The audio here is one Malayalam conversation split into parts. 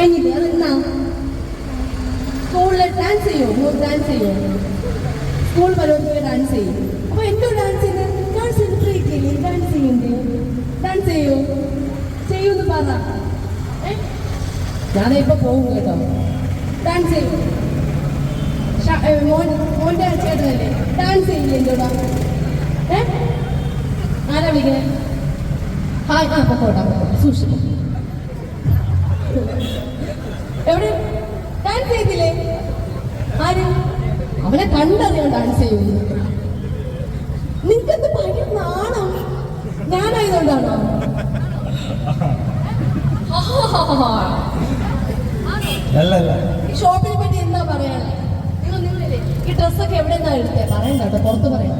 കഴിഞ്ഞില്ലേ അതെന്നാ സ്കൂളിൽ ഡാൻസ് ചെയ്യോ? മോൾ ഡാൻസ് ചെയ്യോ? സ്കൂൾ പരിപാടിയിൽ ഡാൻസ് ചെയ്യും. അപ്പൊ എന്തോ ഡാൻസ് ചെയ്യുന്നത് ഡാൻസ് ചെയ്തിട്ടില്ലേ ഡാൻസ് ചെയ്യണ്ടേ ഡാൻസ് ചെയ്യോ? ചെയ്യൂന്ന് പറ? ഞാനേ ഇപ്പൊ പോകും കേട്ടോ. ഡാൻസ് ചെയ്യും? മോൻ മോന്റെ ചേട്ടനല്ലേ? ഡാൻസ് ചെയ്യില്ലേ എന്തോടാ ആരാ വിളിക്കണേ? ഹായ് ആ പൊക്കോട്ടാ സൂക്ഷിക്കും എവിടെ ഡാൻസ് ചെയ്തില്ലേ ആര്? അവനെ കണ്ടറിയാൻ ഡാൻസ് ചെയ്യുന്നു. നിങ്ങൾക്കെന്ത് ഭയങ്കര നാണം? ഞാനായതുകൊണ്ടാണോ? ഷോപ്പിനെ പറ്റി എന്താ പറയാനുള്ളത് നിങ്ങൾ നിങ്ങളില്ലേ ഈ ഡ്രസ്സൊക്കെ എവിടെ നിന്നാ എടുത്തേ? പറയണ്ട കേട്ടോ പുറത്ത് പറയാം.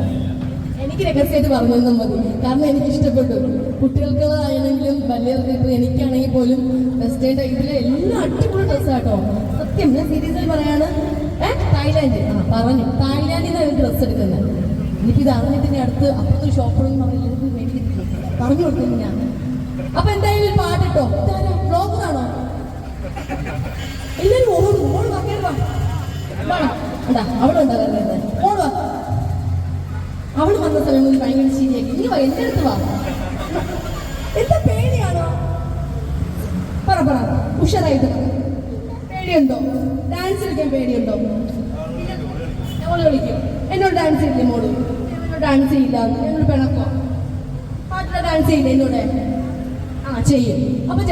എനിക്ക് രഹസ്യമായിട്ട് പറഞ്ഞു തന്നാൽ മതി. കാരണം എനിക്ക് ഇഷ്ടപ്പെട്ടു കുട്ടികൾക്കുള്ളതാണെങ്കിലും വലിയവർക്ക് എനിക്കാണെങ്കിൽ പോലും വെസ്റ്റേൺ ഇതിലെ എല്ലാം അടിപൊളി ഡ്രസ്സാട്ടോ സത്യം ഞാൻ സീരീസിൽ പറയാണ് തായ്ലാൻഡ്. ആ പറഞ്ഞു. തായ്ലാൻഡിൽ നിന്നാണ് ഡ്രസ്സ് എടുക്കുന്നത്. എനിക്കിത് അറിഞ്ഞിട്ട് അടുത്ത് അപ്പുറത്തെ ഷോപ്പിലൊന്നും പറയില്ല വേണ്ടി പറഞ്ഞു കൊടുക്കുന്നു ഞാൻ. അപ്പൊ എന്തായാലും ഒരു ബ്ലോഗ് കാണോ എല്ലാരും ഓടും ഓട്. എടാ അവിടെ ഉണ്ടാ വരുന്നത് ഓട് വാ. അവൾ വന്ന സമയം കൊണ്ട് ഭയങ്കര ശരിയാക്കി നീ വാ എന്റെ അടുത്ത് വാ. എന്താ പേടിയാണോ? പറ പറ. ഉഷാറായിട്ട്. പേടിയുണ്ടോ? ഡാൻസ് കളിക്കാൻ പേടിയുണ്ടോ? ഡാൻസ് ചെയ്തില്ലേ മോൾ? ഡാൻസ് ചെയ്യില്ല. ഞങ്ങൾ പിണക്കോ? പാട്ടിലെ ഡാൻസ് ചെയ്യില്ലേ എന്നോട് ആ ചെയ്യും. അപ്പൊ